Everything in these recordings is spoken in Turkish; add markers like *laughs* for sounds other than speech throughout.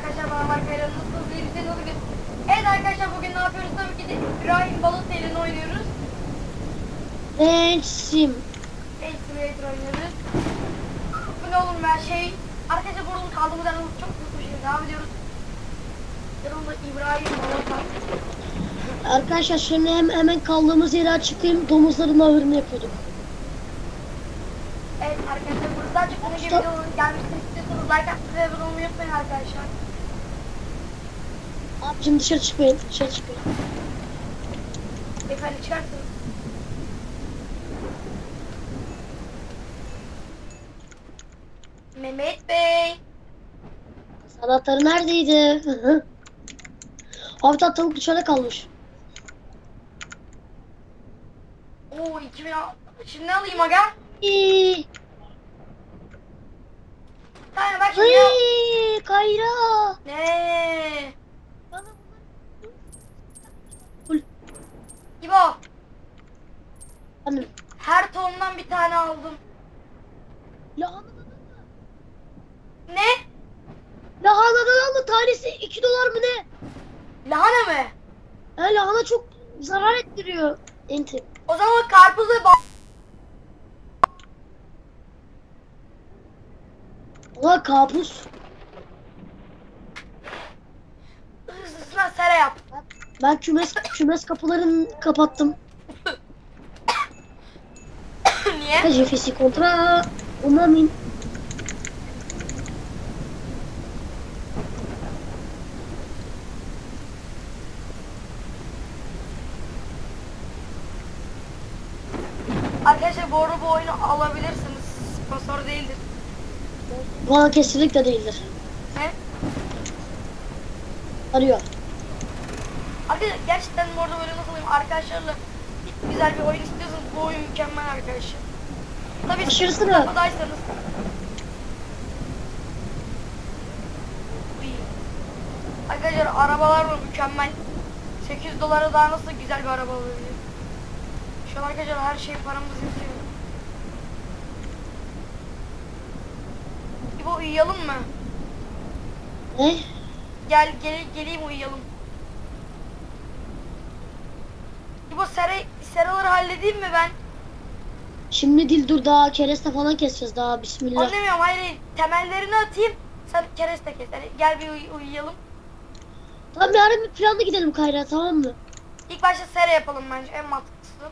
arkadaşlar bana Markayla nasıl bir şey nasıl bir... Evet arkadaşlar bugün ne yapıyoruz? Tabii ki de İbrahim Balotelli'ni oynuyoruz. Gençsim. Ace Simulator oynuyoruz. Bu ne oğlum ya şey... Arkadaşlar bu arada kaldığımız yerden çok mutlu şey. Devam ediyoruz. Yanımda İbrahim Balotelli. Arkadaşlar şimdi hem, hemen kaldığımız yere açıklayayım. Domuzların ahırını yapıyorduk. Evet arkadaşlar buradan çok bunun gibi gelmesini istiyorsanız like atmayı ve abone olmayı unutmayın arkadaşlar. Abicim dışarı çıkmayın. Dışarı çıkmayın. Efendim çıkarsın. Mehmet Bey. Anahtarı neredeydi? Daha tavuk dışarıda kalmış. Oo 2000 al- Şimdi alayım aga? İyi. Tamam ben şimdi. Ay, Kayra. Ne? Bana İbo. Hanım. Her tohumdan bir tane aldım. Lahanadan Ne? Lahanadan alma tanesi 2 dolar mı ne? Lahana mı? Ha, lahana çok zarar ettiriyor. Enti. O zaman karpuz ve ba- Ulan kapus. hızlısına sera yap. Ben kümes kümes kapılarını kapattım. Niye? Jefesi kontra. Umamin. Arkadaşlar bu arada bu oyunu alabilirsiniz. Sponsor değildir. Bana kesinlikle değildir. Ne? Arıyor. Arkadaşlar gerçekten bu arada böyle nasıl diyeyim arkadaşlarla güzel bir oyun istiyorsanız bu oyun mükemmel arkadaşlar. Tabii Aşırısı mı? kapıdaysanız. Uy. Arkadaşlar arabalar mı mükemmel. 800 dolara daha nasıl güzel bir araba olabilir. Şu an arkadaşlar her şey paramız yetiyor. İbo uyuyalım mı? Ne? Gel gel geleyim uyuyalım. İbo sera, seraları halledeyim mi ben? Şimdi değil dur daha kereste falan keseceğiz daha bismillah. Anlamıyorum hayır, hayır temellerini atayım. Sen kereste kes. Hadi gel bir uy- uyuyalım. Tamam yarın bir planla gidelim Kayra tamam mı? İlk başta sera yapalım bence en mantıklısı.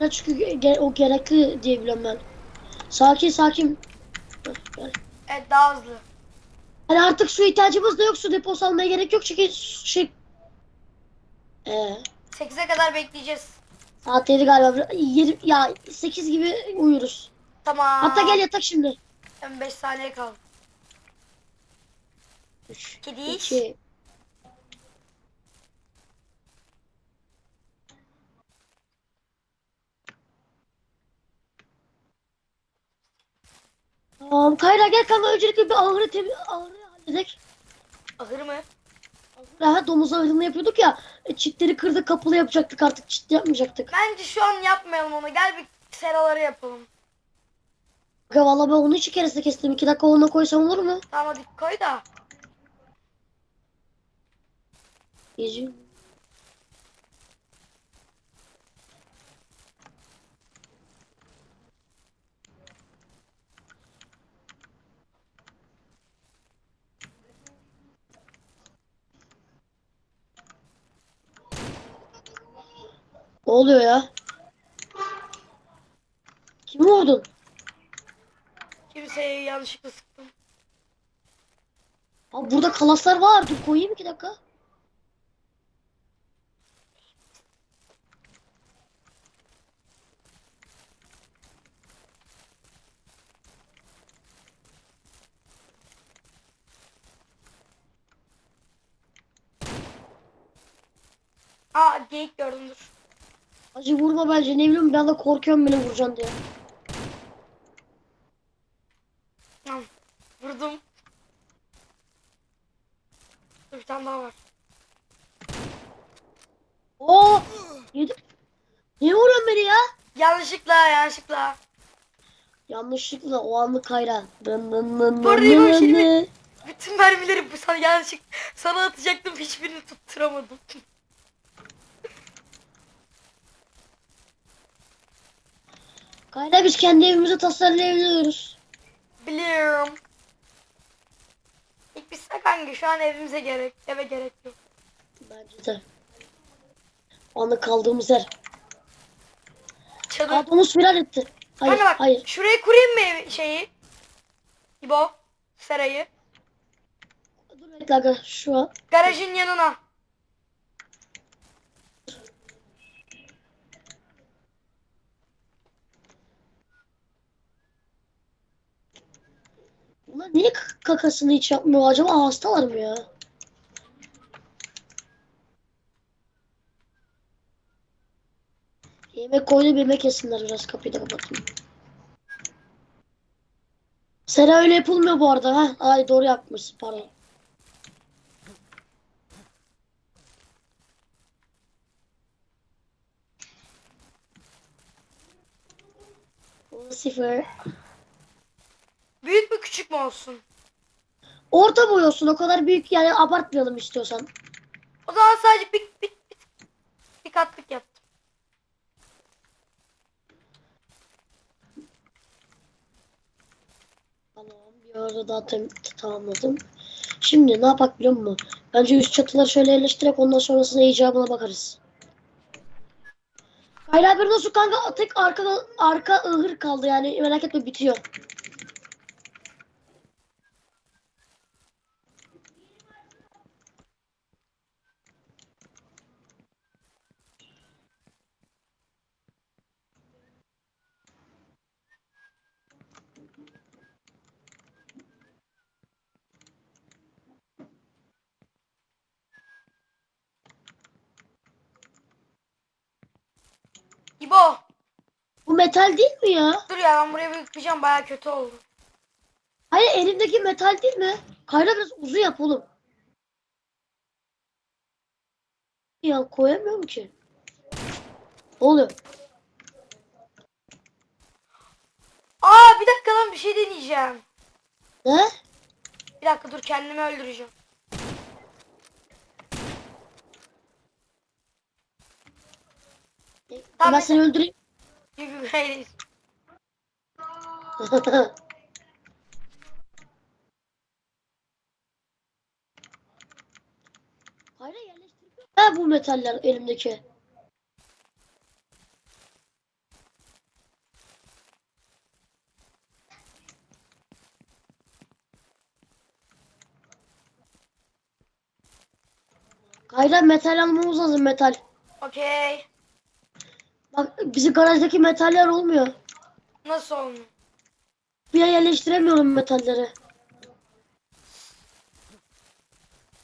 Ya çünkü ge- o gerekli diye biliyorum ben. Sakin sakin. Gel. Evet daha hızlı. Hani artık su ihtiyacımız da yok. Su deposu almaya gerek yok çünkü su- şey... Ee, 8'e kadar bekleyeceğiz. Saat 7 galiba. Yedi, ya 8 gibi uyuruz. Tamam. Hatta gel yatak şimdi. Hemen 5 saniye kaldı. 3, Kediş. 2, Tamam Kayra gel kanka öncelikle bir ahırı temiz ahırı halledek. Ahır mı? Evet domuz ahırını yapıyorduk ya. E, çitleri kırdık kapılı yapacaktık artık çit yapmayacaktık. Bence şu an yapmayalım onu. Gel bir seraları yapalım. Kanka valla ben onu iki keresinde kestim. İki dakika ona koysam olur mu? Tamam hadi koy da. Gece. Oluyor ya? Kimi vurdun? Kimseye yanlışlıkla sıktım. Abi burada kalaslar var. Dur koyayım iki dakika. Aa geyik gördüm dur. Acı vurma bence ne bileyim ben de korkuyorum beni vuracaksın diye. Tamam. Vurdum. Dur bir tane daha var. Oo! Yedi. Niye vuruyorsun beni ya? Yanlışlıkla yanlışlıkla. Yanlışlıkla o anlık hayran. Dın dın dın Bu arada dın dın şimdi dın. Bir Tüm mermileri bu sana yanlışlık sana atacaktım hiçbirini tutturamadım. *laughs* Kayra biz kendi evimizi tasarlayabiliyoruz. Biliyorum. İlk biz kanka şu an evimize gerek eve gerek yok. Bence de. Anı kaldığımız yer. Çadır. Aa domuz firar etti. Hayır Kanka bak hayır. şuraya kurayım mı evi, şeyi? İbo. Serayı. Dur bekle aga şu an. Garajın yanına. Bunlar niye kakasını hiç yapmıyor acaba hastalar mı ya? Yemek koydu yemek yesinler biraz kapıyı da kapatayım. Sera öyle yapılmıyor bu arada ha. Ay doğru yapmışsın pardon. Sıfır. Mü olsun? Orta boy olsun o kadar büyük yani abartmayalım istiyorsan. O zaman sadece bir, bir, bir, bir katlık yaptım. Tamam bir arada daha tam- tamamladım. Şimdi ne yapak biliyor musun? Bence üst çatıları şöyle yerleştirerek ondan sonrasında icabına bakarız. Hayır bir nasıl kanka tek arka arka ıhır kaldı yani merak etme bitiyor. İbo. Bu metal değil mi ya? Dur ya ben buraya bir yıkayacağım baya kötü oldu. Hayır elimdeki metal değil mi? Kayra biraz uzun yap oğlum. Ya koyamıyorum ki. Oluyor? Aa bir dakika lan bir şey deneyeceğim. Ne? Bir dakika dur kendimi öldüreceğim. Tamam, ben seni öldüreyim. Gibi *laughs* hayır. Hayır yerleştirmiyor. Ha bu metaller elimdeki. Kayra metal almamız lazım metal. Okey. Bak bizi garajdaki metaller olmuyor. Nasıl olmuyor? Bir yere yerleştiremiyorum metalleri.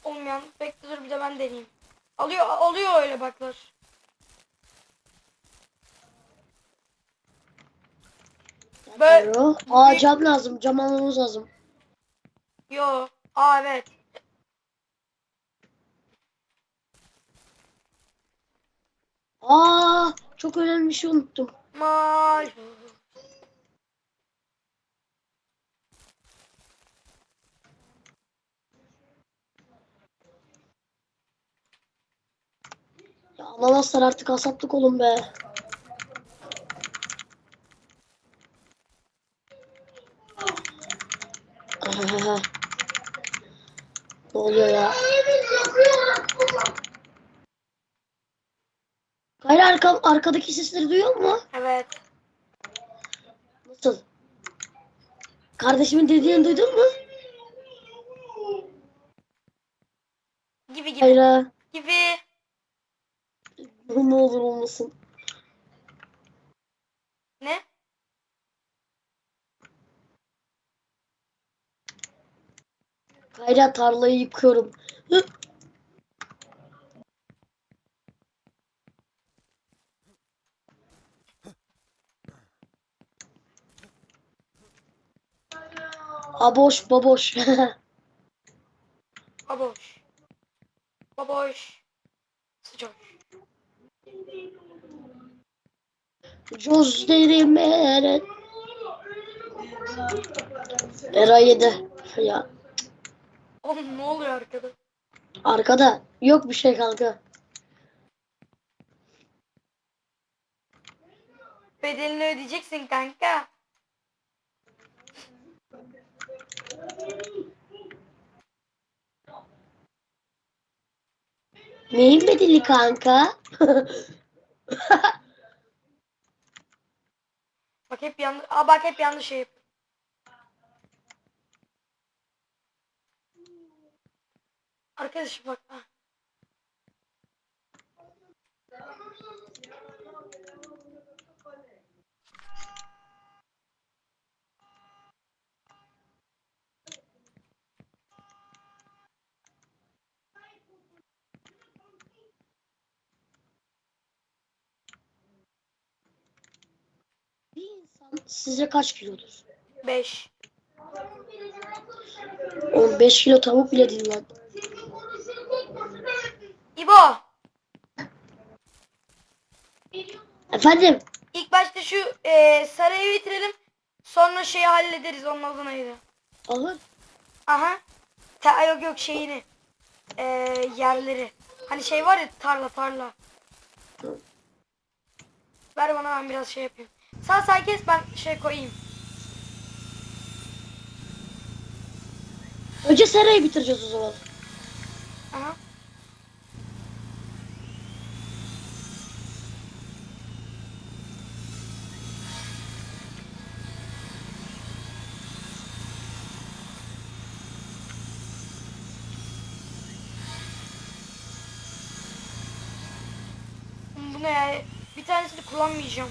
Olmayan. Bekle dur bir de ben deneyeyim. Alıyor, alıyor öyle baklar. Böyle-. Aa cam lazım. Cam almamız lazım. Yo. Aa evet. Aa çok önemli bir şey unuttum. Mal. Ya ananaslar artık hasatlık olun be. ne oluyor ya? Hayır arka, arkadaki sesleri duyuyor mu? Evet. Nasıl? Kardeşimin dediğini duydun mu? Gibi gibi. Hayır ha. Gibi. Ne olur olmasın. Ne? Kayra tarlayı yıkıyorum. Hı? Aboş baboş. *laughs* Baboş. Baboş. Sıcak. Gözlerim eren. Era yedi. Ya. Oğlum ne oluyor arkada? Arkada yok bir şey kanka. Bedelini ödeyeceksin kanka. Neyin bedeli kanka? *laughs* Bak hep yanlış. Aa bak hep yanlış şey. Arkadaşım bak. ah. bir insan size kaç kilodur? 5. 15 kilo tavuk bile değil lan. İbo. Efendim? İlk başta şu e, sarayı bitirelim. Sonra şeyi hallederiz. Onun adı neydi? Alır. Aha. Ta yok yok şeyini. E, yerleri. Hani şey var ya tarla tarla. Ver bana ben biraz şey yapayım. Sağ sağ kes ben şey koyayım. Önce serayı bitireceğiz o zaman. Aha. Bu ne ya? Bir tanesini kullanmayacağım.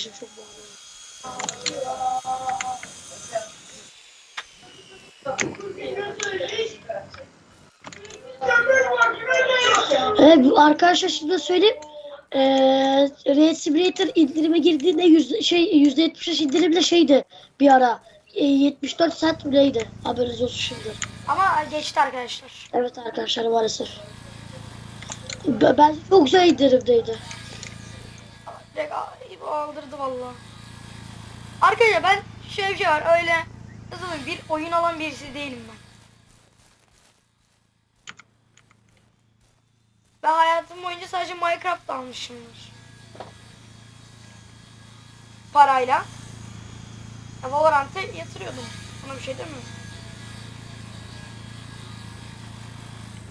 Kardeşim çok bağırıyor. Evet arkadaşlar şimdi söyleyeyim. Ee, Red Simulator indirime girdiğinde yüzde, şey yüzde 75 indirimle şeydi bir ara. Ee, 74 cent mi neydi? Haberiniz olsun şimdi. ama geçti arkadaşlar. Evet arkadaşlar maalesef. Ben çok güzel indirimdeydi. İbo aldırdı valla. Arkadaşlar ben şey var öyle nasıl bir oyun alan birisi değilim ben. Ben hayatım boyunca sadece Minecraft almışımdır. Parayla. Valorant'a yatırıyordum. Ona bir şey demiyorum.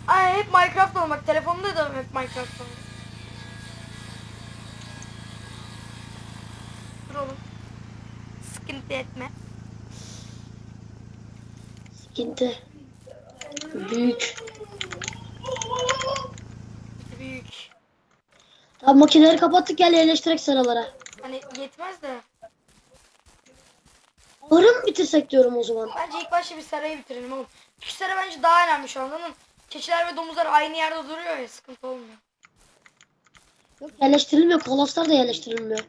Ay hep Minecraft olmak. Telefonumda da hep Minecraft olmak. Sıkıntı etme. Sıkıntı. Büyük. Büyük. Tamam makineleri kapattık gel yerleştirek sıralara. Hani yetmez de. Mı bitirsek diyorum o zaman. Bence ilk başta bir sarayı bitirelim oğlum. Çünkü saray bence daha önemli şu. Anladın mı? Keçiler ve domuzlar aynı yerde duruyor ya sıkıntı olmuyor. Yok yerleştirilmiyor. Kalaslar da yerleştirilmiyor.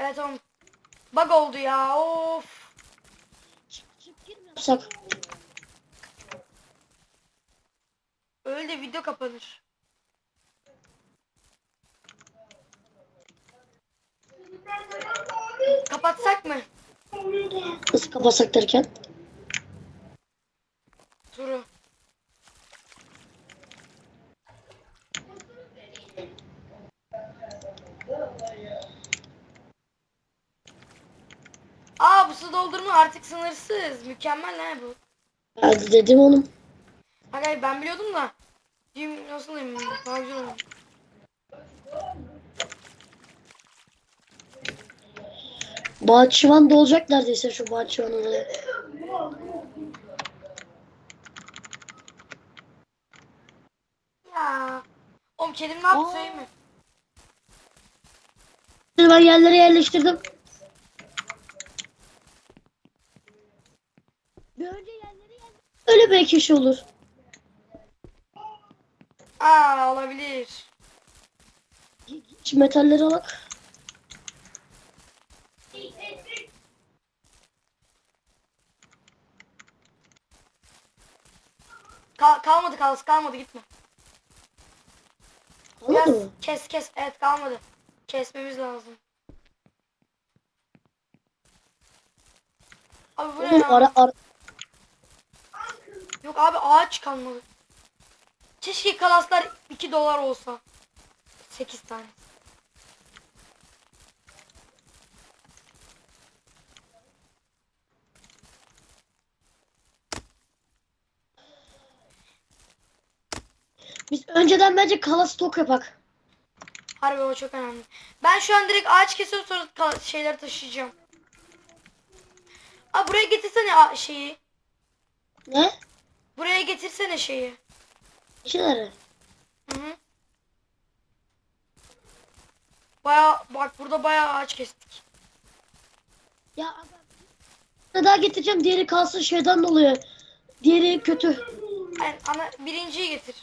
Evet oğlum. Bug oldu ya of. Yapsak? Öyle video kapanır. Kapatsak mı? Nasıl kapatsak derken? Turu. Aa bu su doldurma artık sınırsız. Mükemmel ne bu? Hadi dedim oğlum. Hayır ben biliyordum da. Diyeyim nasıl diyeyim daha güzel olur. Bahçıvan da olacak neredeyse şu bahçıvan olayı. Ya. Oğlum kedim ne yaptı söyleyeyim mi? Ben yerlere yerleştirdim. Bir önce yerlere Öyle belki iş olur. Aa olabilir. Şu metalleri alak. Kal- kalmadı kalsın kalmadı gitme. Biraz mı? kes kes. Evet kalmadı. Kesmemiz lazım. Abi bu ne Oğlum ara, ara, Yok abi ağaç kalmadı. Keşke kalaslar 2 dolar olsa. 8 tane. biz önceden bence kala stok yapak. Harbi o çok önemli. Ben şu an direkt ağaç kesiyorum sonra şeyleri taşıyacağım. Aa buraya getirsene şeyi. Ne? Buraya getirsene şeyi. İşleri. Hı hı. Baya bak burada baya ağaç kestik. Ya aga, daha getireceğim diğeri kalsın şeyden dolayı. Diğeri kötü. Yani ana birinciyi getir.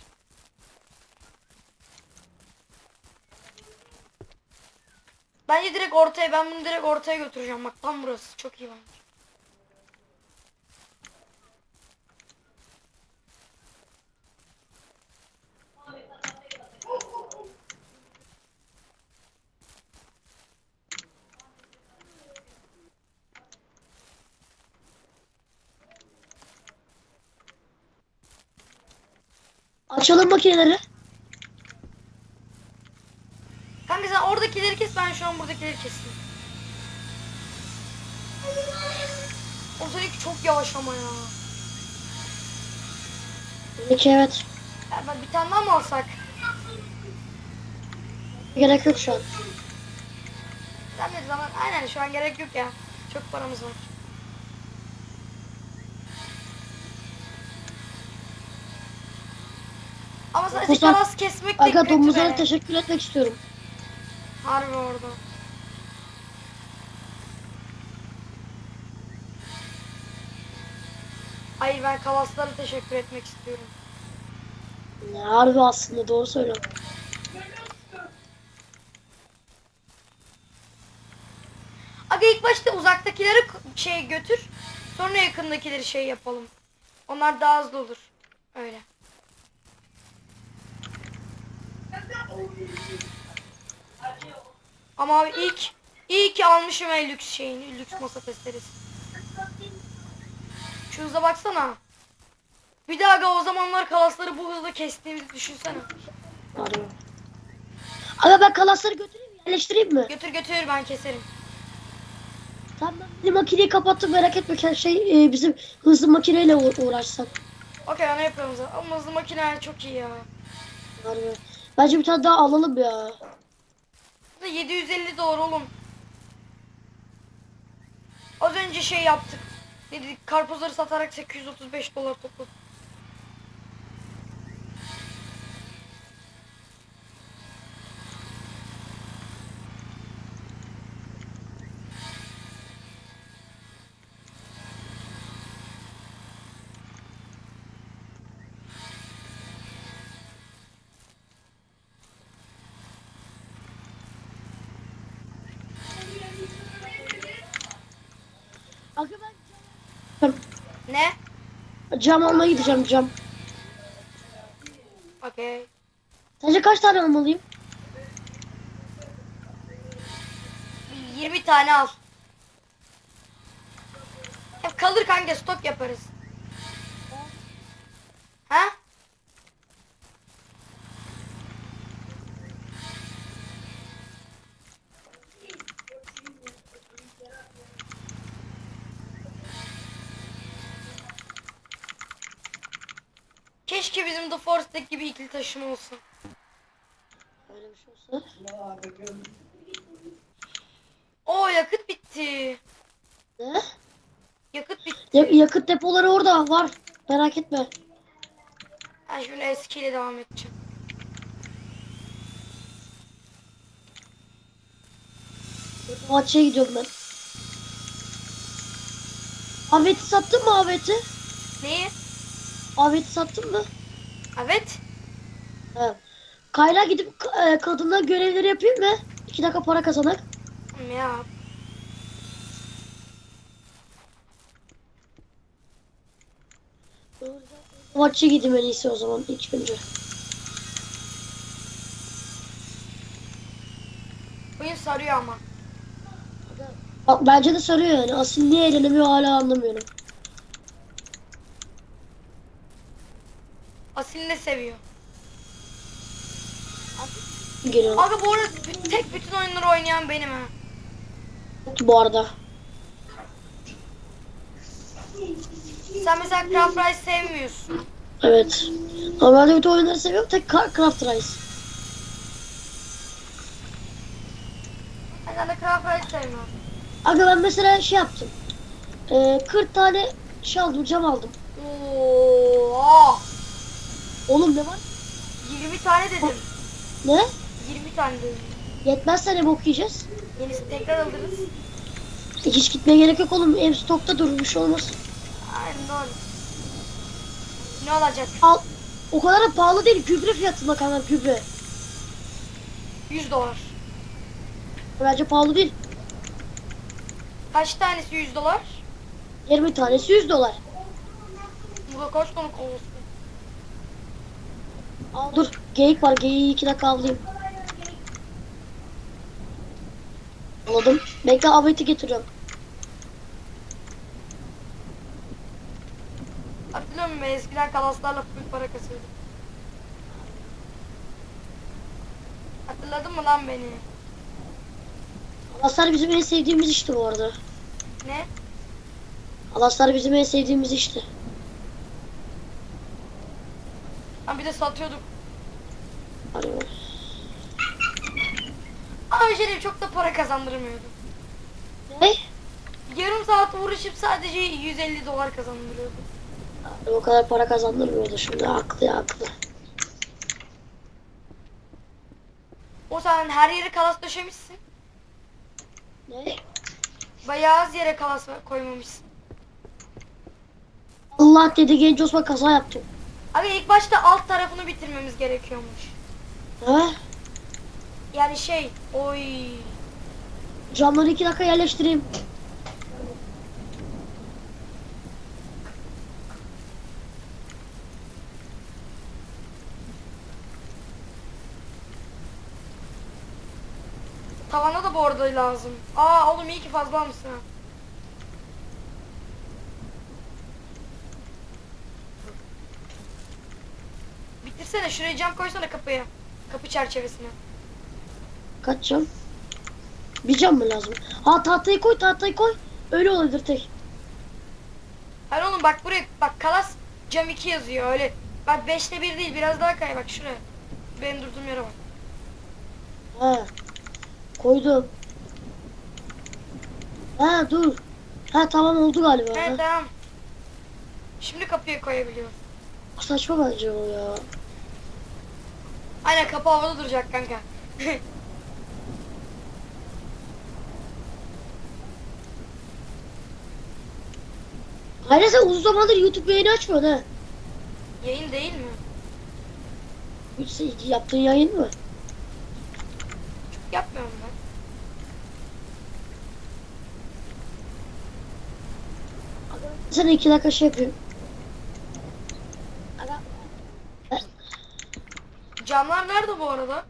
Bence direkt ortaya ben bunu direkt ortaya götüreceğim bak tam burası çok iyi bence. Açalım makineleri. Kanka sen oradakileri kes ben şu an buradakileri keseyim. O seninki çok yavaş ama ya. Peki evet. ya ben bir tane daha mı alsak? Gerek yok şu an. Ne zaman? Aynen şu an gerek yok ya. Çok paramız var. Sadece Domuzlar- kalas kesmek de Aga kötü domuzlara be. teşekkür etmek istiyorum. Harbi orada. Hayır ben kalaslara teşekkür etmek istiyorum. Ne harbi aslında doğru söylüyorum. Aga ilk başta uzaktakileri şey götür. Sonra yakındakileri şey yapalım. Onlar daha hızlı olur. Öyle. Ama abi ilk iyi ki almışım en lüks şeyini. Lüks masa testeresi. Şu hıza baksana. Bir daha aga o zamanlar kalasları bu hızla kestiğimizi düşünsene. Harbi. Aga ben kalasları götüreyim? Yerleştireyim mi? Götür götür ben keserim. Tamam ben makineyi kapattım merak etme. Şey e, bizim hızlı makineyle uğ- uğraşsak. Okey onu zaten. Ama hızlı makine çok iyi ya. Harbi. Bence bir tane daha alalım ya. Da 750 dolar oğlum. Az önce şey yaptık. Ne dedik? Karpuzları satarak 835 dolar topladık. Cam almaya gideceğim cam. Okey. Sence kaç tane almalıyım? Bir 20 tane al. Hep kalır kanka stok yaparız. Keşke bizim The Force'daki gibi ikili taşıma olsa. Öyle bir şey olsa. Oo yakıt bitti. Ne? Yakıt bitti. Ya- yakıt depoları orada var. Merak etme. Ben şimdi eskiyle devam edeceğim. Maçaya gidiyorum ben. Ahmet'i sattın mı Ahmet'i? Neyi? Ahmet'i sattın mı? Evet. He. Kayla gidip e, kadınlar görevleri yapayım mı? İki dakika para kazanak. Ya. Maçı gideyim en iyisi o zaman ilk önce. Oyun sarıyor ama. Bak bence de sarıyor yani. Asil niye eğlenemiyor hala anlamıyorum. Asil ne seviyor? Geliyor Abi bu arada tek bütün oyunları oynayan benim ha. bu arada. Sen mesela Craft Rice sevmiyorsun. Evet. Normalde bütün oyunları seviyorum. Tek Craft Rice. Ben de Craft Rice sevmiyorum. Aga ben mesela şey yaptım. Ee, 40 tane şey aldım, cam aldım. Oo, Oğlum ne var? 20 tane dedim. Ne? 20 tane dedim. Yetmezse ne bok yiyeceğiz? Yenisi tekrar alırız. Hiç gitmeye gerek yok oğlum. Ev stokta durmuş olmaz. Doğru. Ne olacak? Al. O kadar da pahalı değil. Gübre fiyatında kanka gübre. 100 dolar. Bence pahalı değil. Kaç tanesi 100 dolar? 20 tanesi 100 dolar. Burada kaç tane kovulsun? Dur. Geyik var. Geyiği 2 dakika avlayayım. Anladım. Bekle aveti getiriyorum. Hatırlıyor musun? Eskiden kalaslarla full para kasıyordum. Hatırladın mı lan beni? Alaslar bizim en sevdiğimiz işte bu arada. Ne? Alaslar bizim en sevdiğimiz işte. Ha bir de satıyorduk. Hadi be. Ama diyeyim, çok da para kazandırmıyordu. Ne? Yarım saat uğraşıp sadece 150 dolar kazandırıyordu. O kadar para kazandırmıyordu şimdi. Haklı ya haklı. O sen her yere kalas döşemişsin. Ne? Bayağı az yere kalas koymamışsın. Allah dedi genç Osman kaza yaptım. Abi ilk başta alt tarafını bitirmemiz gerekiyormuş. He? Yani şey, oy. Camları iki dakika yerleştireyim. Tavana da bu arada lazım. Aa oğlum iyi ki fazla almışsın ha. Bitirsene şuraya cam koysana kapıya. Kapı çerçevesine. Kaç cam? Bir cam mı lazım? Ha tahtayı koy tahtayı koy. Öyle olabilir tek. Hayır oğlum bak buraya bak kalas cam 2 yazıyor öyle. Bak 5'te 1 değil biraz daha kay bak şuraya. Benim durduğum yere bak. Ha. Koydum. Ha dur. Ha tamam oldu galiba. Evet tamam. Şimdi kapıya koyabiliyorum. Saçma bence o ya. Aynen kapı havada duracak kanka. *laughs* Hayır sen uzun zamandır YouTube yayını açmıyorsun ha. Yayın değil mi? Hiç yaptığın yayın mı? Çok yapmıyorum ben. Sen iki dakika şey yapayım. Camlar nerede bu arada?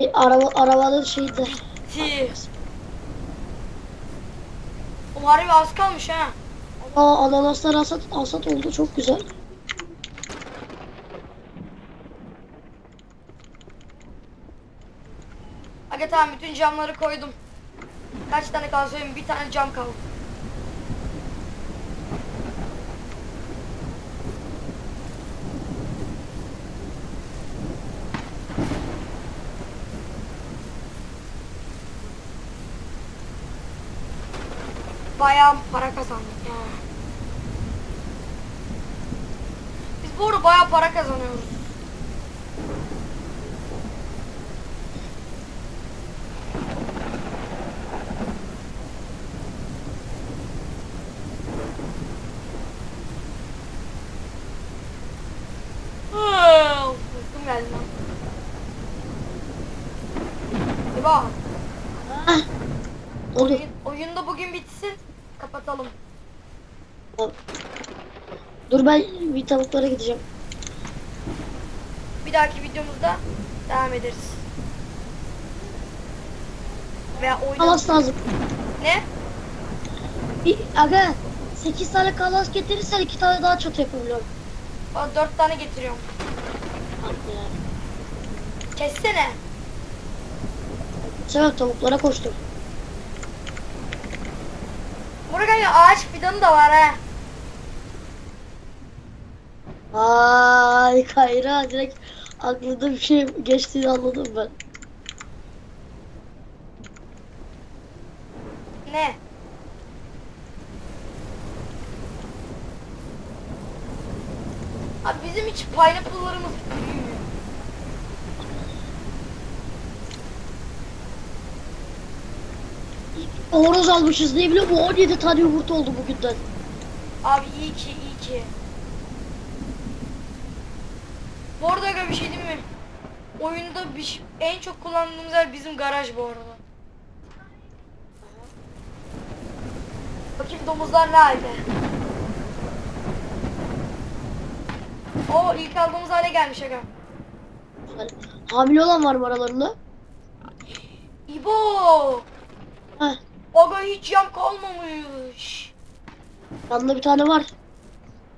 Bir araba arabanın şeyde. Ti. O harbi az kalmış ha. Aa ananaslar asat asat oldu çok güzel. Aga tamam bütün camları koydum. Kaç tane kaldı söyleyeyim bir tane cam kaldı. Bayağı para kazandık ya. Biz bu arada bayağı para kazanıyoruz. Hıı, Uykum geldi lan. Eba, Ah. Oldu. oyun, oyunda bugün bitsin. Kapatalım. Tamam. Dur ben bir tavuklara gideceğim. Bir dahaki videomuzda devam ederiz. Veya oyun... Kalas lazım. Ne? Bir, aga 8 tane kalas getirirsen 2 tane daha çatı yapabiliyorum. Aa, dört tane getiriyorum. Hadi ya. Kessene. Sefer tavuklara koştum. Kanka ağaç fidanı da var ha. Ay Kayra direkt aklında bir şey geçtiğini anladım ben. Ne? Abi bizim hiç pineapple'larımız büyümüyor. Horoz almışız ne bileyim bu 17 tane yumurta oldu bugünden. Abi iyi ki iyi ki. Bu arada aga bir şey diyeyim mi? Oyunda bir, en çok kullandığımız yer bizim garaj bu arada. Bakayım domuzlar ne halde? O ilk aldığımız hale gelmiş aga. Hamile olan var mı aralarında? İbo! Heh, Aga hiç yam kalmamış. yanında bir tane var.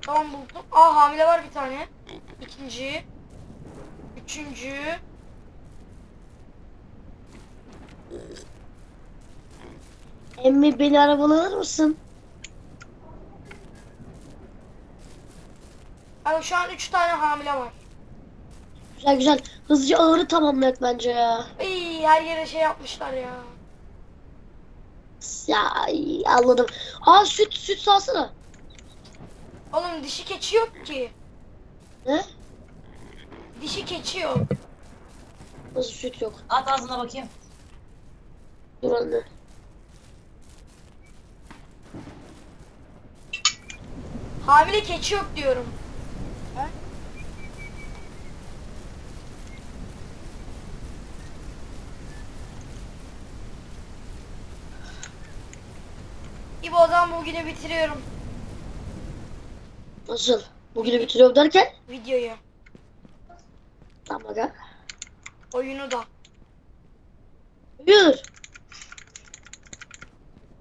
Tamam buldum. Aa hamile var bir tane. İkinci. Üçüncü. Emmi beni arabadan alır mısın? Aga şu an üç tane hamile var. Güzel güzel. Hızlıca ağırı tamamlayak bence ya. İyi her yere şey yapmışlar ya. Ya ay, anladım. Aa süt süt salsana. Oğlum dişi keçi yok ki. Ne? Dişi keçi yok. Nasıl süt yok? At ağzına bakayım. Dur anne. Hamile keçi yok diyorum. İbo o zaman bugünü bitiriyorum Nasıl? Bugünü bitiriyorum derken? videoyu. Tamam aga. Oyunu da. Buyur.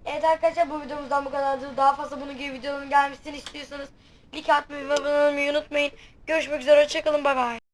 Evet arkadaşlar bu videomuzdan bu kadardı. Daha fazla bunun gibi videoların gelmesini istiyorsanız like atmayı ve abone olmayı unutmayın. Görüşmek üzere. Hoşçakalın. Bay bay.